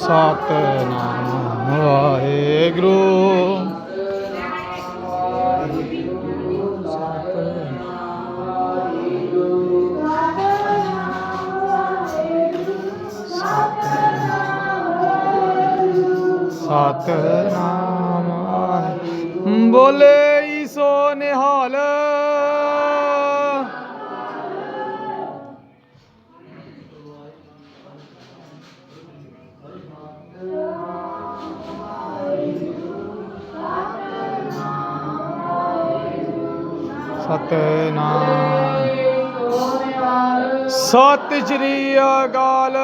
ਸਤਨਾਮ ਵਾਹਿਗੁਰੂ ਸਤਨਾਮ ਵਾਹਿਗੁਰੂ। ਬੋਲੇ ਈਸੋ ਨਿਹਾਲ ਸਤਨਾਮ। ਸਤਿ ਸ਼੍ਰੀ ਅਕਾਲ।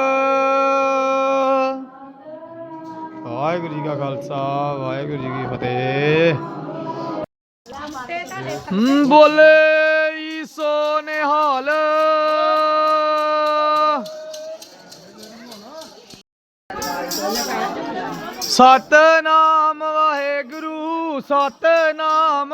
ਵਾਹਿਗੁਰੂ ਜੀ ਕਾ ਖਾਲਸਾ, ਵਾਹਿਗੁਰੂ ਜੀ ਕੀ ਫਤਿਹ। ਬੋਲੇ ਈਸੋ ਨਿਹਾਲ। ਸਤਨਾਮ ਵਾਹਿਗੁਰੂ, ਸਤਨਾਮ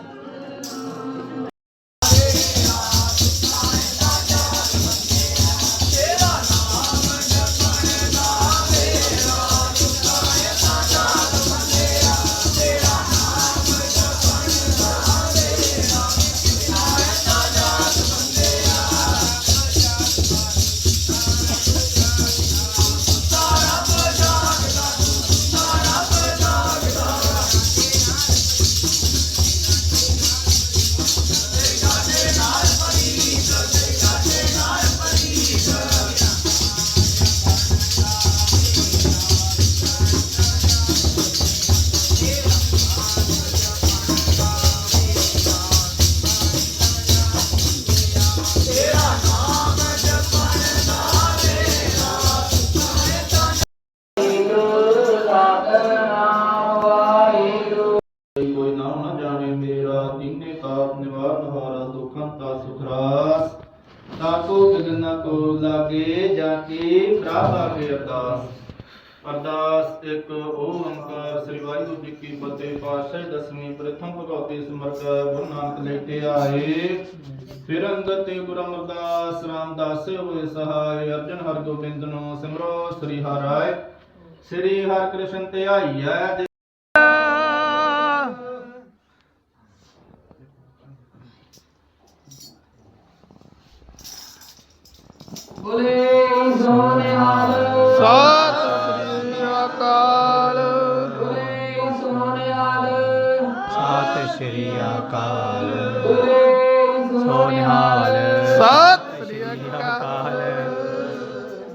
ਕੋ ਲਾਗੇ ਜਾ ਕੇ ਪ੍ਰਾਪਾ ਕੇ ਅਰਦਾਸ। ਅਰਦਾਸ ਇੱਕ ਓੰਕਾਰ ਸ੍ਰੀ ਵਾਹਿਗੁਰੂ ਜੀ ਕੀ ਫਤਿਹ ਪਾਤਸ਼ਾਹ ਦਸਵੀਂ ਪ੍ਰਥਮ ਭਗਵਤੀ ਸਿਮਰਤ ਗੁਰੂ ਨਾਨਕ ਲੈਤੇ ਆਏ। ਫਿਰ ਅੰਗਤ ਤੇ ਗੁਰੂ ਅਮਰਦਾਸ ਰਾਮਦਾਸ ਹੋਏ ਸਹਾਇ ਅਰਜਨ ਹਰਗੋਬਿੰਦ ਨੂੰ ਸਿਮਰੋ ਸ੍ਰੀ ਹਰਿ ਸ੍ਰੀ ਹਰਿ ਕ੍ਰਿਸ਼ਨ ਧਿਆਈਐ ਅਕਾਲ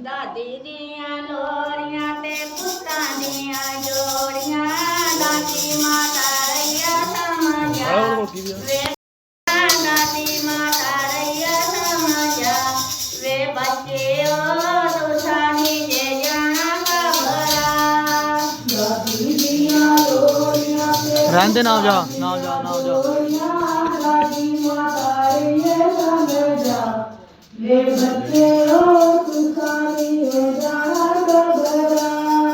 ਦਾਦੀ ਦੀਆਂ ਲੋਰੀਆਂ ਤੇ ਪੁੱਤਾਂ ਦੀਆਂ ਜੋੜੀਆਂ ਦਾਦੀ ਮਾਤਾ ਰਈਆ ਸਮਝਾ ਵੇ ਦਾਦੀ ਮਾਤਾ ਰਈਆ ਸਮਝਾ ਵੇ ਬੱਚਿਓ ਤੁਸਾਨੀ ਜੇ ਜਾਣਾ ਕਬਰਾ ਦਾਦੀ ਦੀਆਂ ਲੋਰੀਆਂ ਤੇ ਰਹਿੰਦੇ ਨਾ ਜਾ ਨਾ ਜਾ ਨਾ ਜਾ ਦਾਦੀ ਮਾਤਾ ਰਈਆ ਸਮਝਾ वे बच्चे हो तुकारी हो जाना बबरा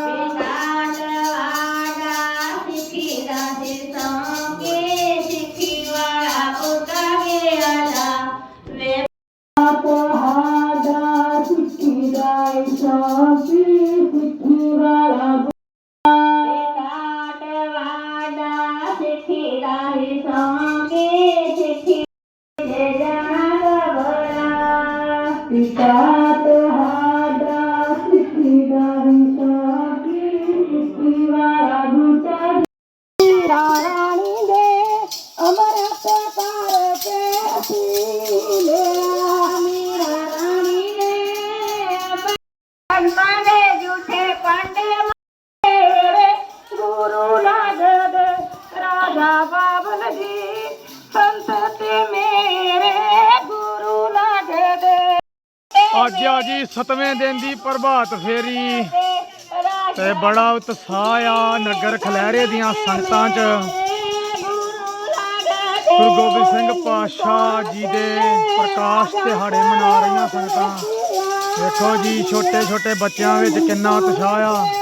पिताट आडा सिखिदा से संके सिखिवाड़ा पुता के आला वे आप हादा सिखिदा इशासी ਅਮਰਤ ਕਰ ਕੇ ਅਸੀਂ ਲਿਆ ਮੀਰਾ ਰਾਣੀ ਨੇ ਪੰਤਾਂ ਦੇ ਝੂਠੇ ਪਾਂਡੇ ਮੇਰੇ ਗੁਰੂ ਲਾਗਦ ਰਾਜਾ ਬਾਬਲ ਜੀ ਸੰਤ ਤੇ ਮੇਰੇ ਗੁਰੂ ਲੱਗਦੇ ਅੱਜ ਆ ਜੀ ਸਤਵੇਂ ਦਿਨ ਦੀ ਪ੍ਰਭਾਤ ਫੇਰੀ ਤੇ ਬੜਾ ਉਤਸ਼ਾਹ ਆ ਨਗਰ ਖਲਹਿਰੇ ਦੀਆਂ ਸੰਗਤਾਂ 'ਚ ਗੁਰੂ ਗੋਬਿੰਦ ਸਿੰਘ ਪਾਤਸ਼ਾਹ ਜੀ ਦੇ ਪ੍ਰਕਾਸ਼ ਦਿਹਾੜੇ ਮਨਾ ਰਹੀਆਂ ਸੰਗਤਾਂ। ਦੇਖੋ ਜੀ ਛੋਟੇ ਛੋਟੇ ਬੱਚਿਆਂ ਵਿੱਚ ਕਿੰਨਾ ਉਤਸ਼ਾਹ ਆ।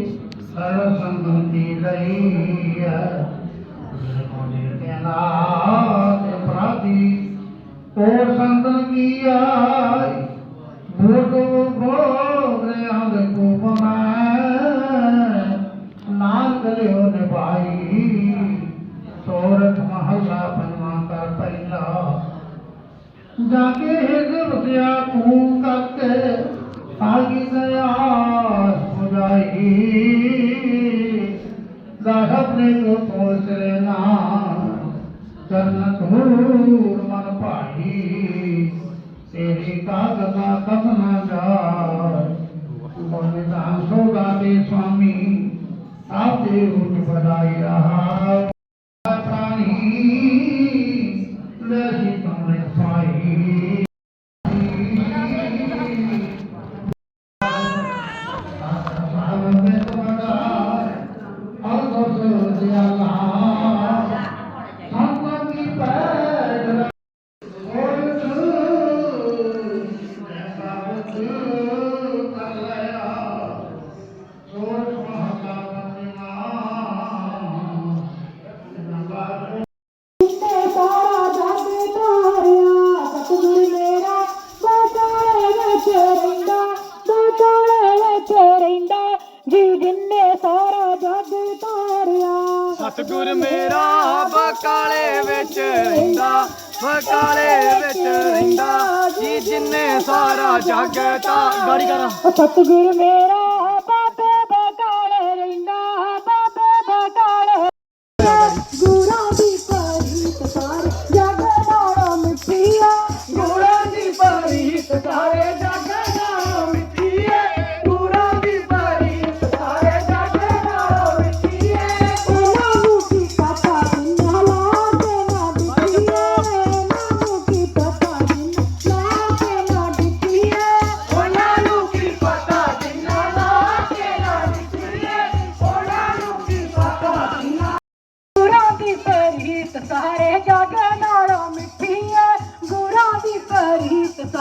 सरहम मिलैया जुर्मुन के नाथ प्रति और संतन किया भूतो भोग ने भाई सोरठ महला बनवा कर पहला जाके हृदय बसिया कू करके आगे गया जाई। साहब ने तो को पहुँच लेना, जन्नत हूर मन पाई। तेरी कागजा कब न जाए। बोले दासोगा दे स्वामी आप देव बधाई रहा। ਬਕਾਲੇ ਵਿੱਚ ਰਹਿੰਦਾ। ਜੀ ਜਿੰਨੇ ਸਾਰਾ ਜੱਗ ਤਾਂ ਗਾੜੀ ਕਰ। ਸਤਿਗੁਰ ਮੇਰਾ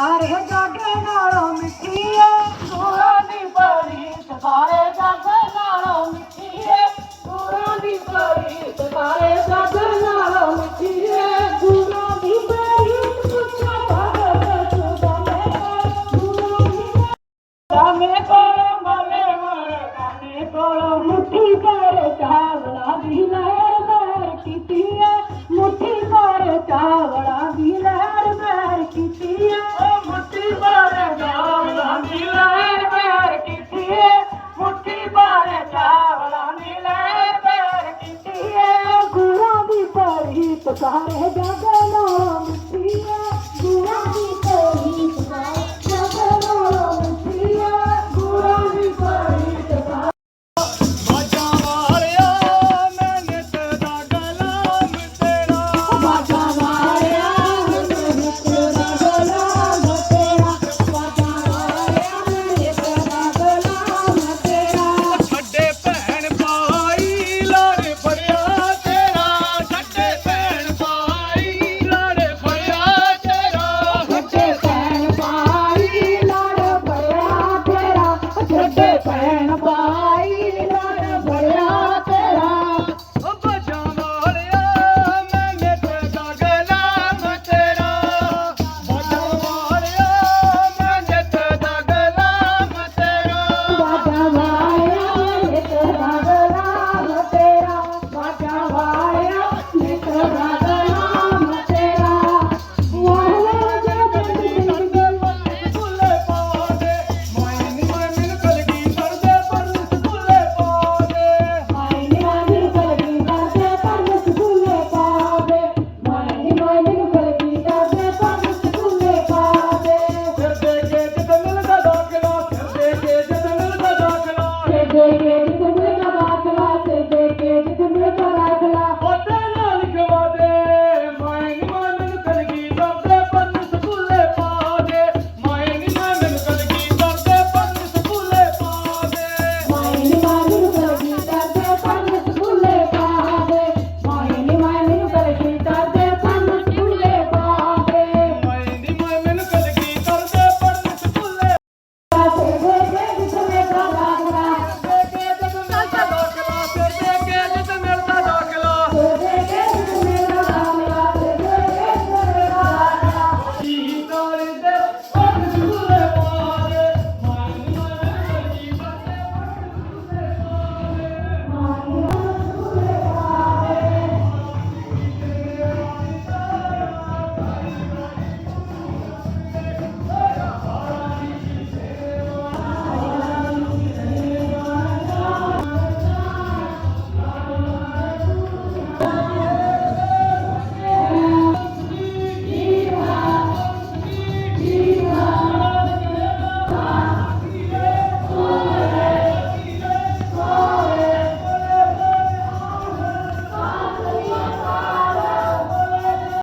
তার জগে নরমিত